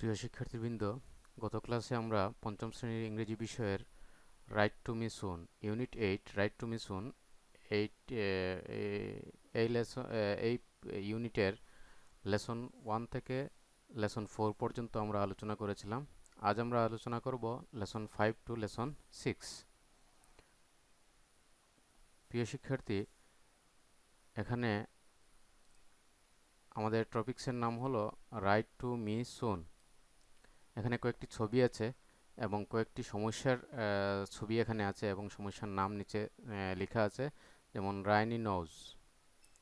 প্রিয় শিক্ষার্থীবৃন্দ, গত ক্লাসে আমরা পঞ্চম শ্রেণির ইংরেজি বিষয়ের write to me soon unit eight write to me soon eight এই লেসন এই ইউনিটের লেসন ওয়ান থেকে লেসন ফোর পর্যন্ত আমরা আলোচনা করেছিলাম। আজ আমরা আলোচনা করব lesson five to lesson six প্রিয় শিক্ষার্থী, এখানে আমাদের টপিক্সের নাম হলো রাইট টু মি সুন এখানে কয়েকটি ছবি আছে এবং কয়েকটি সমস্যার ছবি এখানে আছে এবং সমস্যার নাম নিচে লেখা আছে। যেমন, রাইনি নোজ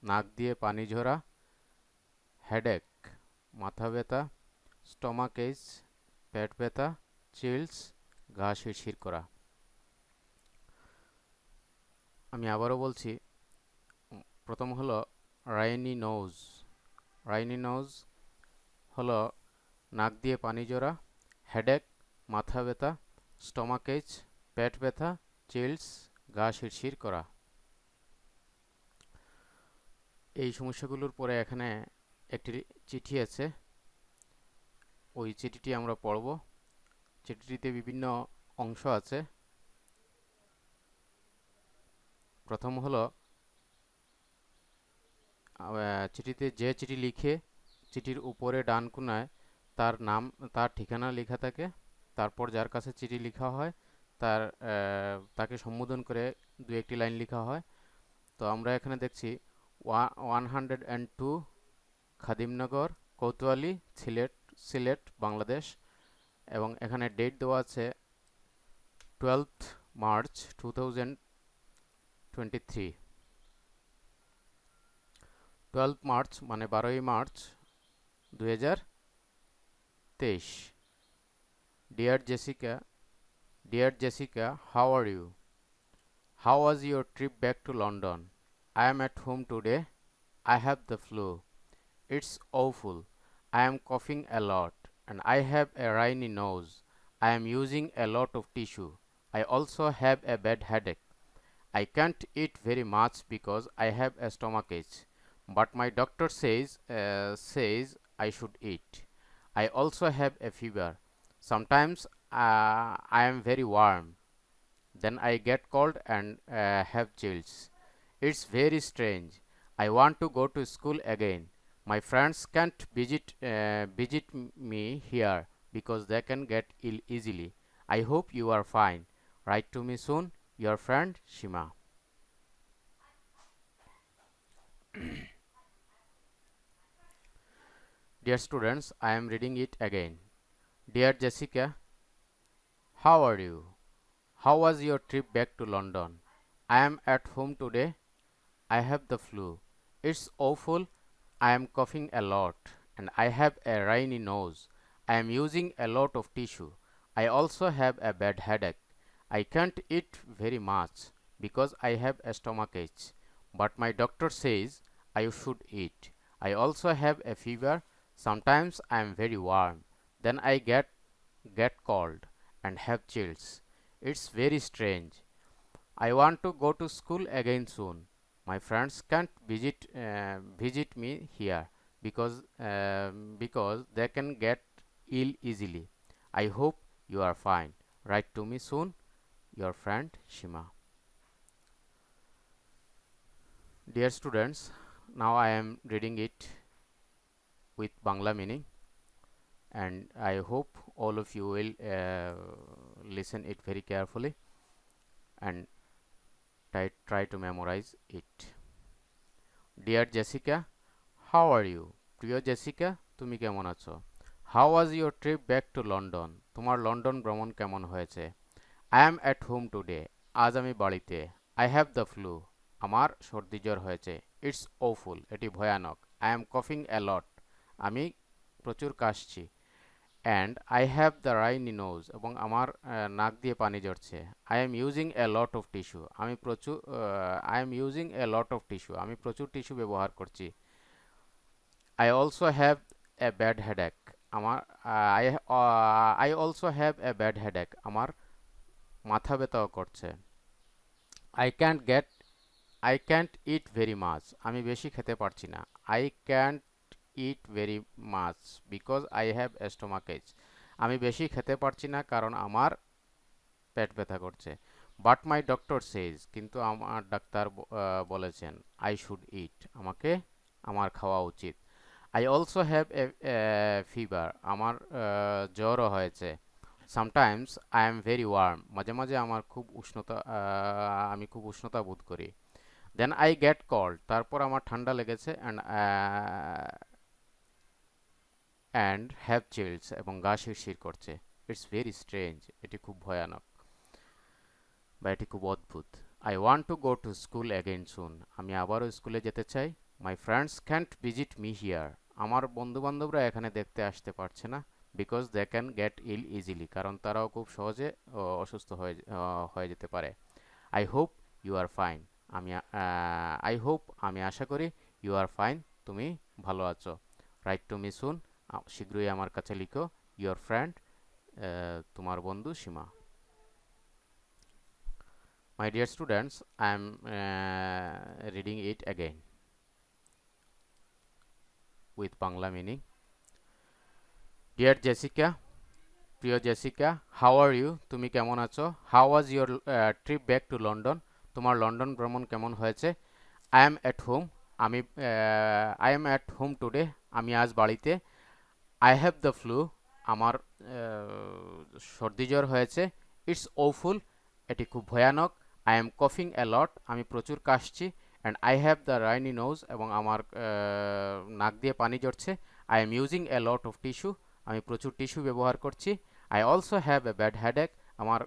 নাক দিয়ে পানি ঝরা হেডেক মাথা ব্যথা স্টমাক এইচ পেট ব্যথা চিলস গা শিরশির করা আমি আবারও বলছি, প্রথম হলো, রাইনি নোজ রাইনি নোজ হলো, নাক দিয়ে পানি জোড়া হেডেক মাথা ব্যথা স্টমাকেজ পেট ব্যথা চিলস গা শিরশির করা। এই সমস্যাগুলোর পরে এখানে একটি চিঠি আছে। ওই চিঠিটি আমরা পড়ব। চিঠিটিতে বিভিন্ন অংশ আছে। প্রথম হলো চিঠিতে যে চিঠি লিখে চিঠির উপরে ডান কোনায় তার নাম, তার ঠিকানা লেখা থাকে। তারপর যার কাছে চিঠি লেখা হয়, তার তাকে সম্বোধন করে দু একটি লাইন লেখা হয়। তো আমরা এখানে দেখছি one hundred and two Khadimnagar, Kotwali, Sylhet Sylhet, Bangladesh. এবং এখানে ডেট দেওয়া আছে twelfth March two thousand twenty three. Twelve March মানে বারোই মার্চ দু হাজার তেইশ dear Jessica dear Jessica how are you how was your trip back to London I am at home today I have the flu. It's awful. I am coughing a lot and I have a runny nose. I am using a lot of tissue. I also have a bad headache. I can't eat very much because I have a stomachache. But my doctor says uh, says I should eat. I also have a fever. Sometimes uh, I am very warm. Then I get cold and uh, have chills. It's very strange. I want to go to school again. My friends can't visit uh, visit me here because they can get ill easily. I hope you are fine. Write to me soon. Your friend Shima. Dear students, I am reading it again. Dear Jessica, how are you? How was your trip back to London? I am at home today. I have the flu. It's awful. I am coughing a lot and I have a runny nose. I am using a lot of tissue. I also have a bad headache. I can't eat very much because I have a stomachache. But my doctor says I should eat. I also have a fever. Sometimes I am very warm. Then I get get cold and have chills. It's very strange. I want to go to school again soon. My friends can't visit uh, visit me here because uh, because they can get ill easily. I hope you are fine. Write to me soon. Your friend Shima. Dear students, now I am reading it with Bangla meaning. And I hope all of you will uh, listen it very carefully and try, try to memorize it. Dear Jessica, how are you? প্রিয় Jessica তুমি কেমন আছো how was your trip back to London তোমার London ভ্রমণ কেমন হয়েছে I am at home today আজ আমি বাড়িতে আই হ্যাভ দ্য ফ্লু আমার সর্দি জ্বর হয়েছে ইটস ওফুল এটি ভয়ানক আই এম কফিং অ্যালট আমি প্রচুর কাশছি। And I have the runny nose এবং আমার নাক দিয়ে পানি ঝরছে। I am using a lot of tissue আমি প্রচুর I am using a lot of tissue আমি প্রচুর টিস্যু ব্যবহার করছি। I also have a bad headache আমার I I also have a bad headache আমার মাথা ব্যথাও করছে। I can't get I can't eat very much আমি বেশি খেতে পারছি না। I can't eat very much because I have stomach ache আমি বেশি খেতে পারছি না কারণ আমার পেট ব্যথা করছে। বাট মাই ডক্টর সেজ কিন্তু আমার ডাক্তার বলেছেন আই শুড ইট আমাকে আমার খাওয়া উচিত। আই অলসো হ্যাভ ফিভার আমার জ্বরও হয়েছে। Sometimes I am very warm মাঝে মাঝে আমার খুব উষ্ণতা আমি খুব উষ্ণতা বোধ করি। দেন আই গেট কল্ড তারপর আমার ঠান্ডা লেগেছে অ্যান্ড অ্যান্ড হ্যাভ চিলস এবং গা শিরশির করছে। ইটস ভেরি স্ট্রেঞ্জ এটি খুব ভয়ানক বা এটি খুব অদ্ভুত। I want to go to school again soon আমি আবারও স্কুলে যেতে চাই। My friends can't visit me here আমার বন্ধুবান্ধবরা এখানে দেখতে আসতে পারছে না because they can get ill easily কারণ তারাও খুব সহজে অসুস্থ হয়ে হয়ে যেতে পারে। I hope you are fine আমি আই হোপ আমি আশা করি ইউ আর ফাইন তুমি ভালো আছো। রাইট টু মি সুন শীঘ্রই আমার কাছে লিখো ইউর ফ্রেন্ড তোমার বন্ধু Seema. My dear students, I am uh, reading it again with Bangla meaning. Dear Jessica, প্রিয় জেসিকা হাউ আর ইউ তুমি কেমন আছো? How was your trip back to London তোমার লন্ডন ভ্রমণ কেমন হয়েছে? আই এম অ্যাট হোম আমি I am at home today আমি আজ বাড়িতে। আই হ্যাভ দ্য ফ্লু আমার সর্দি জ্বর হয়েছে। ইটস ওফুল এটি খুব ভয়ানক। আই এম কফিং অ্যালট আমি প্রচুর কাশছি। And I have the runny nose এবং আমার নাক দিয়ে পানি জড়ছে I am using a lot of tissue আমি প্রচুর টিস্যু ব্যবহার করছি। I also have a bad headache আমার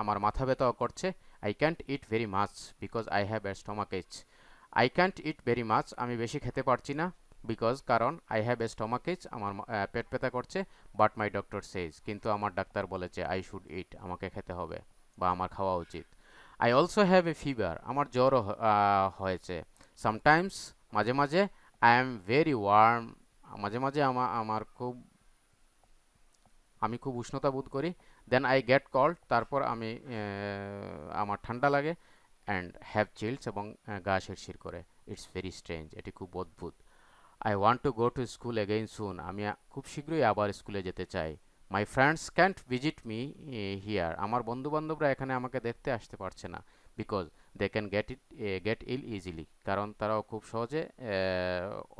আমার মাথা ব্যথাও করছে। I can't eat very much because I have a stomach ache I can't eat very much আমি বেশি খেতে পারছি না। বিকজ কারণ I have a stomach ache আমার পেট ব্যথা করছে বাট মাই ডক্টর সেজ কিন্তু আমার ডাক্তার বলেছে আই শুড ইট আমাকে খেতে হবে বা আমার খাওয়া উচিত। I also have a fever আমার জ্বরও হয়েছে। সামটাইমস মাঝে মাঝে আই এম ভেরি ওয়ার্ম মাঝে মাঝে আমার আমার খুব, আমি খুব উষ্ণতা বোধ করি দেন আই গেট কল্ড তারপর আমি আমার ঠান্ডা লাগে অ্যান্ড হ্যাভ চিলস এবং গা শিরশির করে। ইটস ভেরি স্ট্রেঞ্জ এটি খুব অদ্ভুত। I want to go to school again soon আমি খুব শীঘ্রই আবার স্কুলে যেতে চাই। My friends can't visit me here আমার বন্ধু বান্ধবরা এখানে আমাকে দেখতে আসতে পারছে না। Because they can get it get ill easily কারণ তারাও খুব সহজে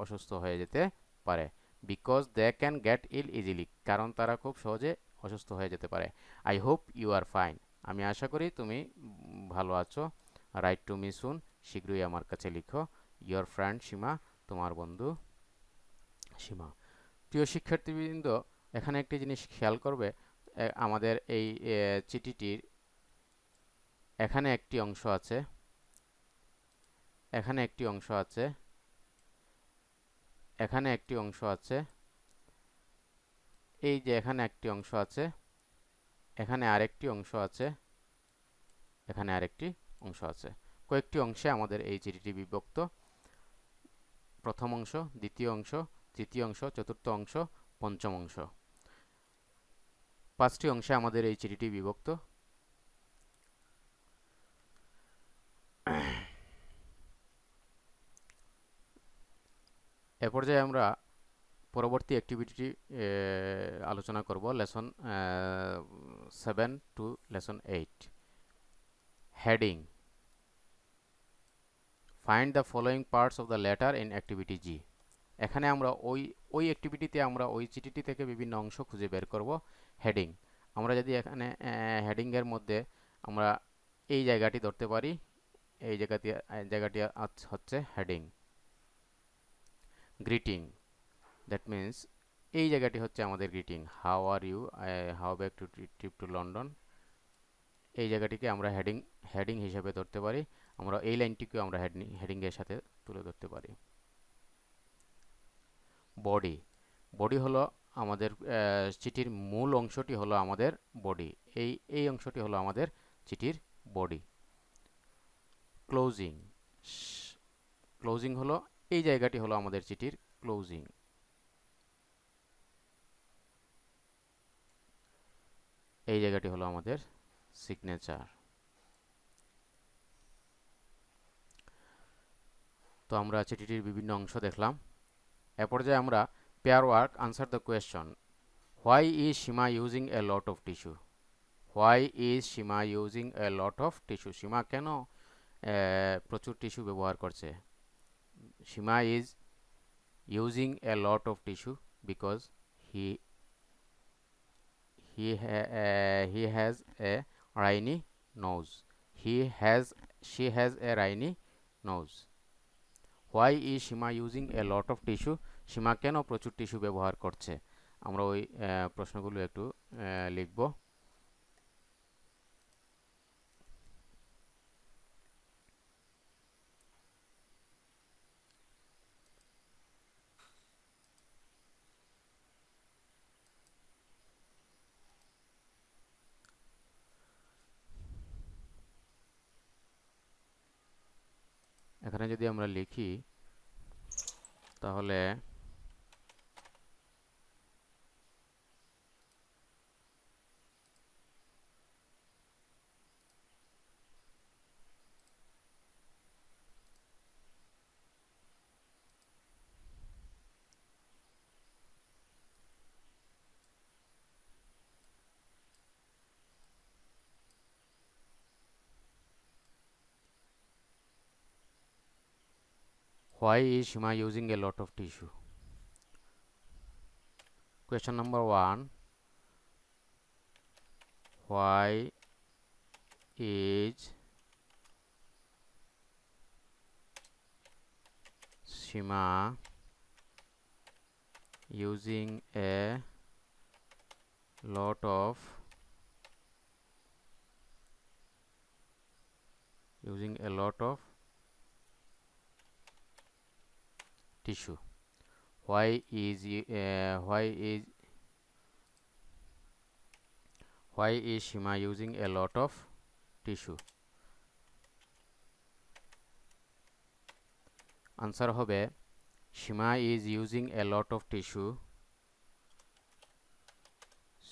অসুস্থ হয়ে যেতে পারে। Because they can get ill easily কারণ তারা খুব সহজে অসুস্থ হয়ে যেতে পারে। I hope you are fine আমি আশা করি তুমি ভালো আছো। রাইট টু মি সুন শীঘ্রই আমার কাছে লিখো। ইয়োর ফ্রেন্ড সীমা তোমার বন্ধু সীমা। প্রিয় শিক্ষার্থীবৃন্দ, এখানে একটি জিনিস খেয়াল করবে আমাদের এই চিঠিটির এখানে একটি অংশ আছে, এখানে একটি অংশ আছে, এখানে একটি অংশ আছে, এই যে এখানে একটি অংশ আছে, এখানে আরেকটি অংশ আছে, এখানে আরেকটি অংশ আছে। কয়েকটি অংশে আমাদের এই চিঠিটি বিভক্ত। প্রথম অংশ, দ্বিতীয় অংশ তৃতীয় অংশ, চতুর্থ অংশ, পঞ্চম অংশ। পাঁচটি অংশে আমাদের এই চিঠিটি বিভক্ত। এ পর্যায়ে আমরা পরবর্তী অ্যাক্টিভিটি আলোচনা করব। Lesson seven two lesson eight heading find the following parts of the letter in activity G এখানে আমরা ওই ওই অ্যাক্টিভিটিতে আমরা ওই চিঠিটি থেকে বিভিন্ন অংশ খুঁজে বের করব হেডিং আমরা যদি এখানে হেডিংয়ের মধ্যে আমরা এই জায়গাটি ধরতে পারি, এই জায়গাটি জায়গাটি হচ্ছে হেডিং গ্রিটিং দ্যাট মিন্স এই জায়গাটি হচ্ছে আমাদের greeting how are you how back to trip to London এই জায়গাটিকে আমরা হেডিং হেডিং হিসেবে ধরতে পারি। আমরা এই লাইনটিকেও আমরা হেডিং হেডিংয়ের সাথে তুলে ধরতে পারি। বডি বডি হলো আমাদের চিঠির মূল অংশটি হলো আমাদের বডি এই এই অংশটি হলো আমাদের চিঠির বডি ক্লোজিং ক্লোজিং হলো, এই জায়গাটি হলো আমাদের চিঠির ক্লোজিং এই জায়গাটি হলো আমাদের সিগনেচার তো আমরা চিঠিটির বিভিন্ন অংশ দেখলাম। এ পর্যায়ে আমরা pair work answer the question why is Shima using a lot of tissue why is Shima using a lot of tissue Shima কেন প্রচুর টিস্যু ব্যবহার করছে? Shima is using a lot of tissue because he uh, he has a rainy nose. He has she has a rainy nose. Why is Shima using a lot of tissue Shima কেন প্রচুর tissue ব্যবহার করছে? আমরা ওই প্রশ্নগুলো একটু লিখব। এখানে যদি আমরা লিখি তাহলে Why is Shima using a lot of tissue? Question number one. Why is Shima using a lot of using a lot of tissue why is uh, why is why is Shima using a lot of tissue answer হবে Shima is using a lot of tissue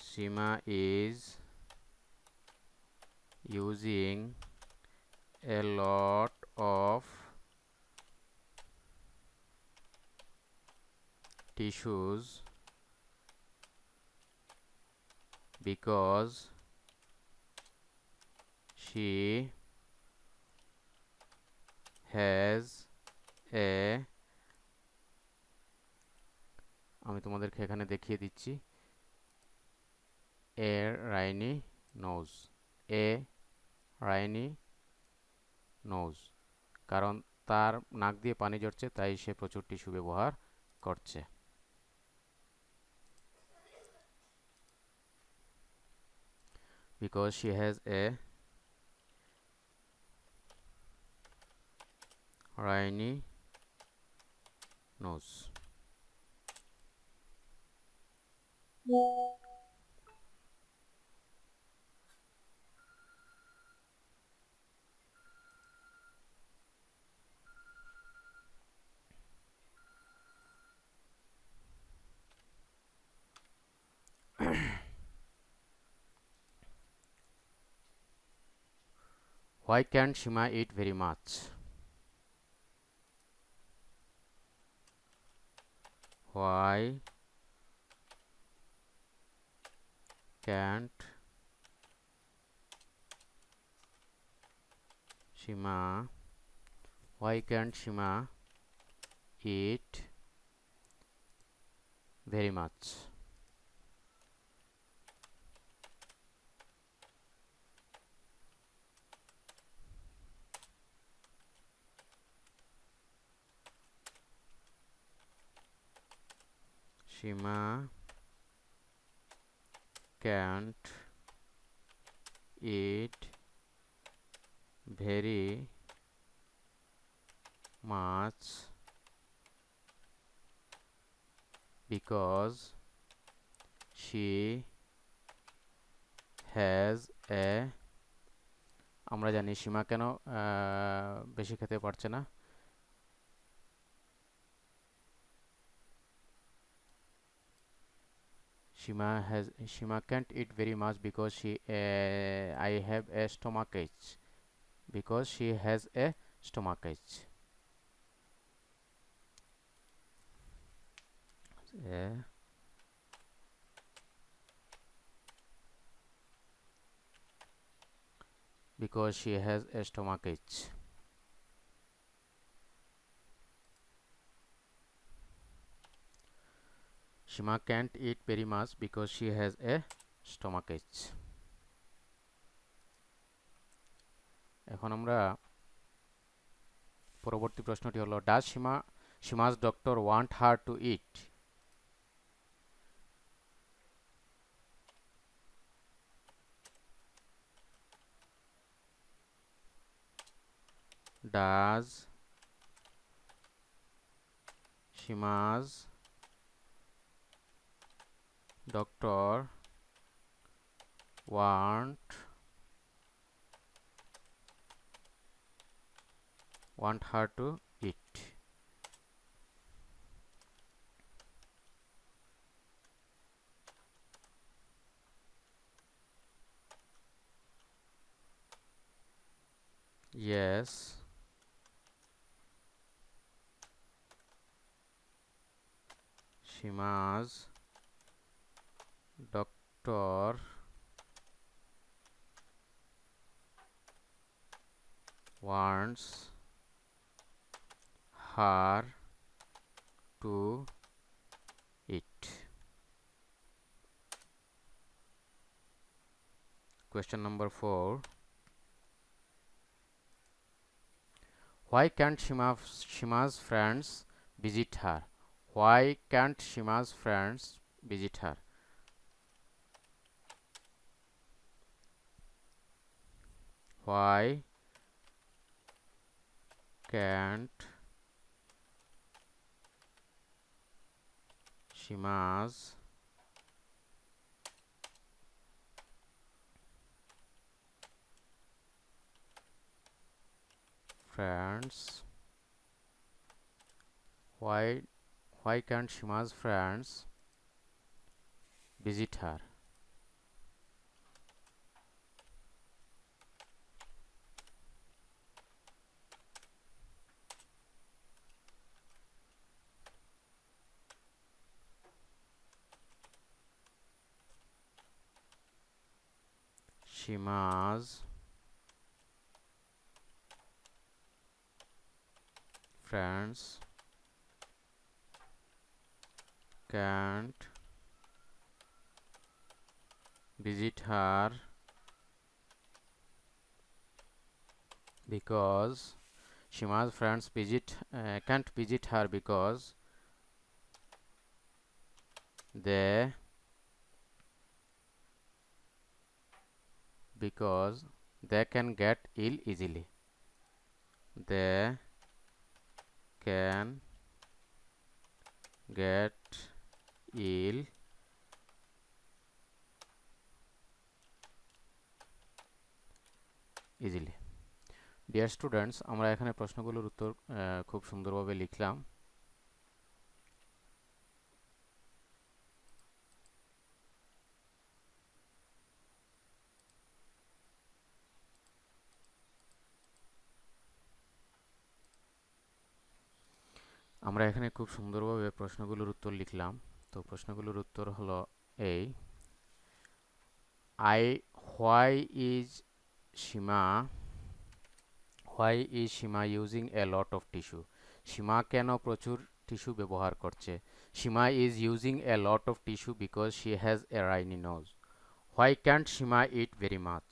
Shima is using a lot of tissues because she has a, আমি তোমাদেরকে এখানে দেখিয়ে দিচ্ছি এ রাইনি nose এ রাইনি nose কারণ তার নাক দিয়ে পানি ঝরছে, তাই সে প্রচুর টিস্যু ব্যবহার করছে। Because she has a rainy nose. Why can't Shima eat very much? Why can't Shima why can't Shima eat very much? Shima can't eat very much because she has a আমরা জানি সীমা কেন বেশি খেতে পারছে না Shima has Shima can't eat very much because she uh, I have a stomach ache because she has a stomach ache. Yeah. because she has a stomach ache Shima can't eat very much because she has a stomach ache. এখন আমরা পরবর্তী প্রশ্নটি হলো does Shima Shima's doctor want her to eat does Shima's doctor want want her to eat. Yes. Shima's doctor wants her to eat. Question number 4. Why can't Shima, Shima's friends visit her? Why can't Shima's friends visit her? Why can't Shima's friends why why can't Shima's friends visit her? Shima's. Friends. Can't. Visit her. Because Shima's friends visit uh, can't visit her because they because they can get ill easily. They can get ill easily dear students আমরা এখানে প্রশ্নগুলোর উত্তর খুব সুন্দরভাবে লিখলাম। আমরা এখানে খুব সুন্দরভাবে প্রশ্নগুলোর উত্তর লিখলাম। তো প্রশ্নগুলোর উত্তর হলো এই I why is Shima why is Shima using a lot of tissue Shima কেন প্রচুর টিস্যু ব্যবহার করছে? Shima is using a lot of tissue because she has a rainy nose why can't Shima eat very much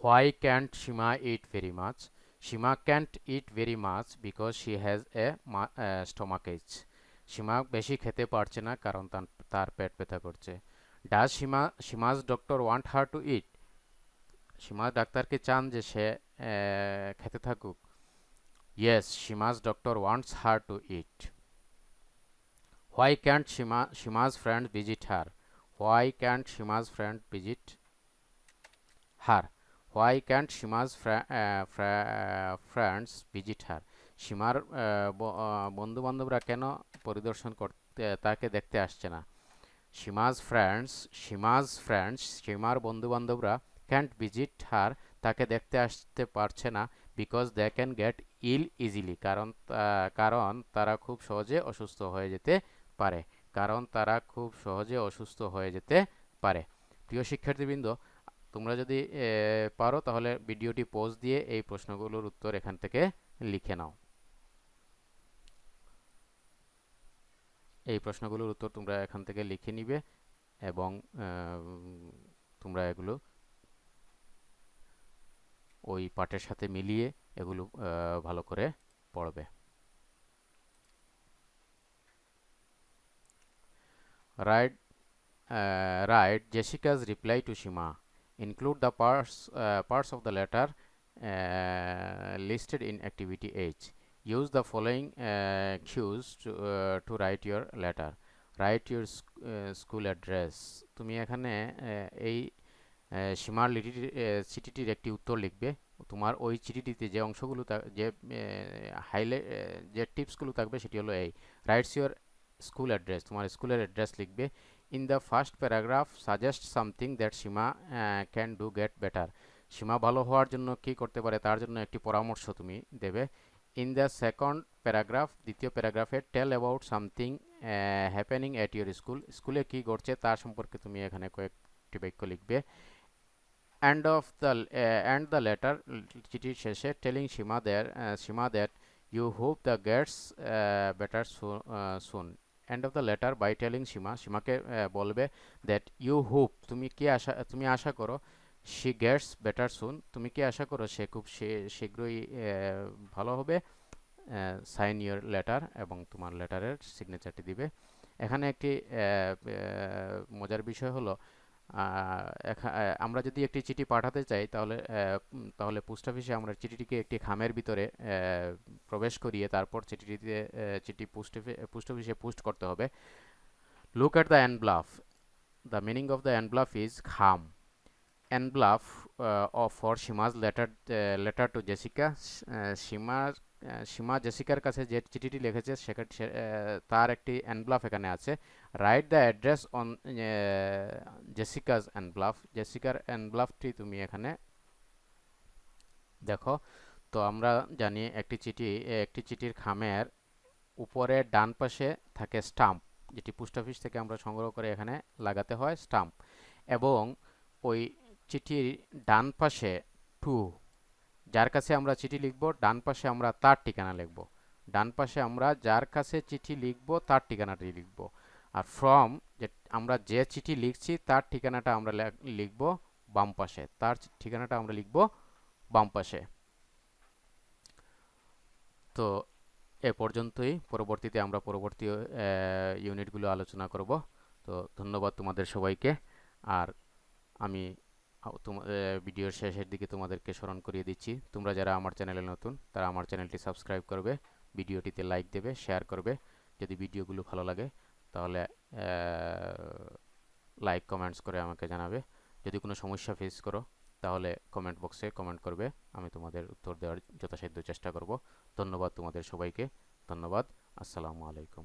why can't Shima eat very much Shima can't eat very much because she has a stomach ache Shima বেশি খেতে পারছে না কারণ তার পেট ব্যথা করছে। Does Shima Shima's doctor want her to eat Shima ডাক্তারকে চান যে সে খেতে থাকুক। Yes Shima's doctor wants her to eat why can't Shima Shima's friend visit her why can't Shima's friend visit her why can't Shima's friends visit her সীমার বন্ধু বান্ধবরা কেন পরিদর্শন করতে, তাকে দেখতে আসছে না? সীমাজ ফ্রেন্ডস সীমাজ ফ্রেন্ডস সীমার বন্ধু বান্ধবরা ক্যান্ট ভিজিট হার তাকে দেখতে আসতে পারছে না because they can get ill easily কারণ কারণ তারা খুব সহজে অসুস্থ হয়ে যেতে পারে, কারণ তারা খুব সহজে অসুস্থ হয়ে যেতে পারে। প্রিয় শিক্ষার্থীবৃন্দ তোমরা যদি পারো তাহলে ভিডিওটি পজ দিয়ে এই প্রশ্নগুলোর উত্তর এখান থেকে লিখে নাও এই প্রশ্নগুলোর উত্তর তোমরা এখান থেকে লিখে নিবে এবং তোমরা এগুলো ওই পাঠের সাথে মিলিয়ে এগুলো ভালো করে পড়বে write write Jessica's reply to Shima. Include the parts uh, parts of the letter uh, listed in activity H. Use the following uh, cues to, uh, to write your letter. Write your sc uh, school address. তুমি এখানে uh, এই uh, সীমার uh, চিঠিটির একটি উত্তর লিখবে তোমার ওই চিঠিটিতে যে অংশগুলো যে হাইলাইট যে টিপসগুলো থাকবে সেটি হলো এই রাইটস ইউর স্কুল অ্যাড্রেস তোমার স্কুলের অ্যাড্রেস লিখবে in the first paragraph suggest something that Shima can do get better Shima ভালো হওয়ার জন্য কি করতে পারে তার জন্য একটি পরামর্শ তুমি দেবে। ইন দ্য সেকেন্ড প্যারাগ্রাফ দ্বিতীয় প্যারাগ্রাফে tell about something happening at your school স্কুলে কি ঘটছে তার সম্পর্কে তুমি এখানে কয়েকটি বাক্য লিখবে। Of the uh, end the letter চিঠির শেষে telling Shima there uh, Shima that you hope the gets uh, better of the letter by telling Shima uh, বলবে দ্যাট ইউ হোপ তুমি কি আশা তুমি আশা করো শি গেটস বেটার সুন তুমি কি আশা করো সে খুব শীঘ্রই uh, ভালো হবে সাইন ইউর লেটার এবং তোমার লেটারের সিগনেচারটি দিবে। এখানে একটি আহ, আহ, মজার বিষয় হলো আমরা যদি একটি চিঠি পাঠাতে চাই, তাহলে তাহলে পোস্ট অফিসে আমরা চিঠিটিকে একটি খামের ভিতরে প্রবেশ করিয়ে তারপর চিঠিটিতে চিঠি পোস্ট পোস্ট অফিসে পোস্ট করতে হবে। Look at the envelope the meaning of the envelope is খাম। Envelope of for Shima's letter letter to Jessica Shima Shima জেসিকার কাছে যে চিঠিটি লিখেছে, সেখানে তার একটি এনব্লাফ এখানে আছে। Write the address on Jessica's envelope জেসিকার এনব্লাফটি তুমি এখানে দেখো। তো আমরা জানি একটি চিঠি, একটি চিঠির খামের উপরে ডান পাশে থাকে স্টাম্প যেটি পোস্ট অফিস থেকে আমরা সংগ্রহ করে এখানে লাগাতে হয় স্টাম্প এবং ওই চিঠির ডান পাশে টু, যার কাছে আমরা চিঠি লিখব, ডান পাশে আমরা তার ঠিকানা লিখব। ডান পাশে আমরা যার কাছে চিঠি লিখব, তার ঠিকানাটি লিখব। আর ফ্রম যে আমরা যে চিঠি লিখছি, তার ঠিকানাটা আমরা লেখ- লিখব বাম পাশে। তার ঠিকানাটা আমরা লিখব বাম পাশে। তো এ পর্যন্তই। পরবর্তীতে আমরা পরবর্তী ইউনিটগুলো আলোচনা করব। তো ধন্যবাদ তোমাদের সবাইকে। আর আমি ভিডিওর শেষের দিকে তোমাদেরকে স্মরণ করিয়ে দিচ্ছি। তোমরা যারা আমার চ্যানেলে নতুন, তারা আমার চ্যানেলটি সাবস্ক্রাইব করবে ভিডিওটিতে লাইক দেবে শেয়ার করবে। যদি ভিডিওগুলো ভালো লাগে, তাহলে লাইক কমেন্টস করে আমাকে জানাবে। যদি কোনো সমস্যা ফেস করো, তাহলে কমেন্ট বক্সে কমেন্ট করবে। আমি তোমাদের উত্তর দেওয়ার যথাসাধ্য চেষ্টা করব। ধন্যবাদ তোমাদের সবাইকে। ধন্যবাদ। আসসালামু আলাইকুম।